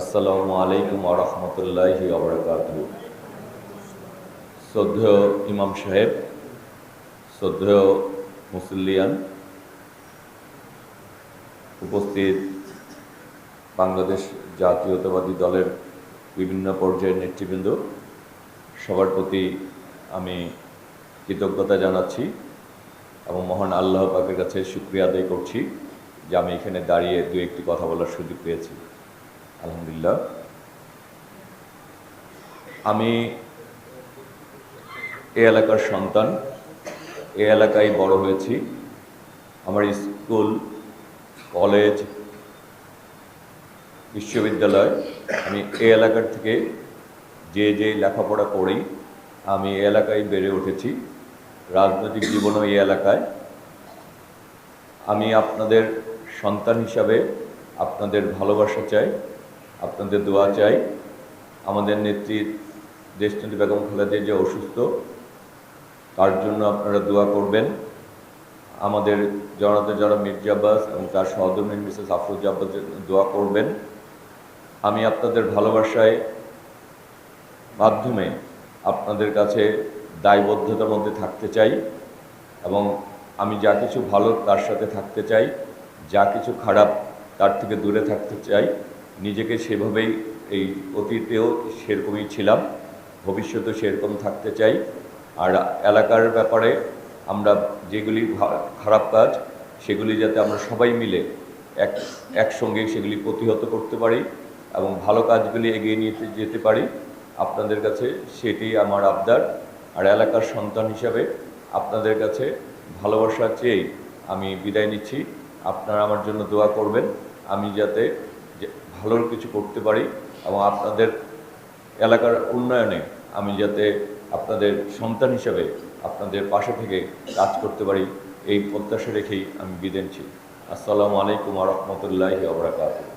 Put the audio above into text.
আসসালামু আলাইকুম আরহামতুল্লাহি আবরকাত শ্রদ্ধেয় ইমাম সাহেব, শ্রদ্ধেয় মুসল্লিয়ান, উপস্থিত বাংলাদেশ জাতীয়তাবাদী দলের বিভিন্ন পর্যায়ের নেতৃবৃন্দ, সবার প্রতি আমি কৃতজ্ঞতা জানাচ্ছি এবং মহান আল্লাহ পাকের কাছে শুক্রিয়া আদায় করছি যে আমি এখানে দাঁড়িয়ে দু একটি কথা বলার সুযোগ পেয়েছি। আলহামদুলিল্লাহ। আমি এ এলাকার সন্তান, এ এলাকায় বড় হয়েছি। আমার স্কুল, কলেজ, বিশ্ববিদ্যালয়, আমি এই এলাকার থেকে যে যে লেখাপড়া করি, আমি এই এলাকায় বেড়ে উঠেছি। রাজনৈতিক জীবনও এই এলাকায়। আমি আপনাদের সন্তান হিসাবে আপনাদের ভালোবাসা চাই। আপনাদের দোয়া চাই। আমাদের নেত্রী দেশনেত্রী বেগম খালেদা যে অসুস্থ, তার জন্য আপনারা দোয়া করবেন। আমাদের জনতা যারা মির্জা আব্বাস এবং তার সহধর্মী মিসেস আফরোজা আব্বাসের দোয়া করবেন। আমি আপনাদের ভালোবাসায় মাধ্যমে আপনাদের কাছে দায়বদ্ধতার মধ্যে থাকতে চাই এবং আমি যা কিছু ভালো তার সাথে থাকতে চাই, যা কিছু খারাপ তার থেকে দূরে থাকতে চাই। নিজেকে সেভাবেই এই অতীতেও সেরকমই ছিলাম, ভবিষ্যতেও সেরকম থাকতে চাই। আর এলাকার ব্যাপারে আমরা যেগুলি খারাপ কাজ, সেগুলি যাতে আমরা সবাই মিলে এক, একসঙ্গে সেগুলি প্রতিহত করতে পারি এবং ভালো কাজগুলি এগিয়ে নিয়ে যেতে পারি, আপনাদের কাছে সেটি আমার আবদার। আর এলাকার সন্তান হিসাবে আপনাদের কাছে ভালোবাসা চেয়েই আমি বিদায় নিচ্ছি। আপনারা আমার জন্য দোয়া করবেন। আমি যাতে যে ভালোর কিছু করতে পারি এবং আপনাদের এলাকার উন্নয়নে আমি যাতে আপনাদের সন্তান হিসাবে আপনাদের পাশে থেকে কাজ করতে পারি, এই প্রত্যাশা রেখেই আমি বিদেন নিচ্ছি। আসসালামু আলাইকুম রহমতুল্লাহি আবরাকাতুহ